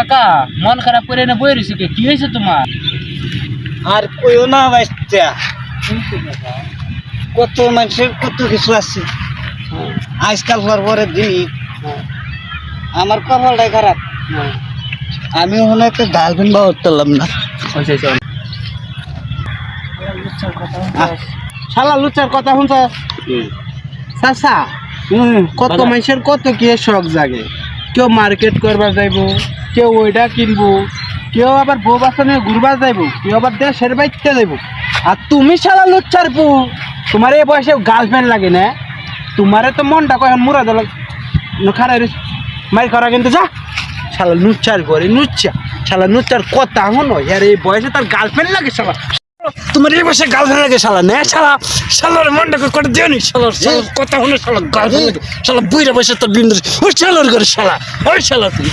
কাকা মন খারাপ করে না বই রয়েছে কি? হয়েছে তোমার? আর কইও না বাচ্চা। কত মানুষের কত কিছু আছে। আজকাল হওয়ার পরে দিন আমার কপালটাই খারাপ। আমি ওখানে একটা গার্লফ্রেন্ড বা করতাম না। আহ, শালা লুচার কথা শুনছ? চাচা কত। মানুষের কত কি শখ জাগে? কেউ মার্কেট করবার যাইব, কেউ ওইটা কিনবো, কেউ আবার বউ নিয়ে ঘুরবার যাইব, কেউ আবার দেশের বাইতে যাইব। আর তুমি শালা লুচ্চার পু তোমার এই বয়সে গার্লফ্রেন্ড লাগে না? তোমারে তো মনটা কখন মুরা দল খারাই মারি করা কিন্তু যা। শালা নুচ্চার করে নুচ্চা শালা নুচ্চার কথা হনো এই বয়সে তার গার্লফ্রেন্ড লাগে শালা। তোমার এই বসে গার্লফ্রেন্ড লাগে শালা। না শালা শালার মনটাকে করে দিও নি? শালার শালার কথা হলো শালা গার্লফ্রেন্ড শালা বুইরা বসে তোর বিন্দু ওই শালার করে শালা। ওই শালা তুই।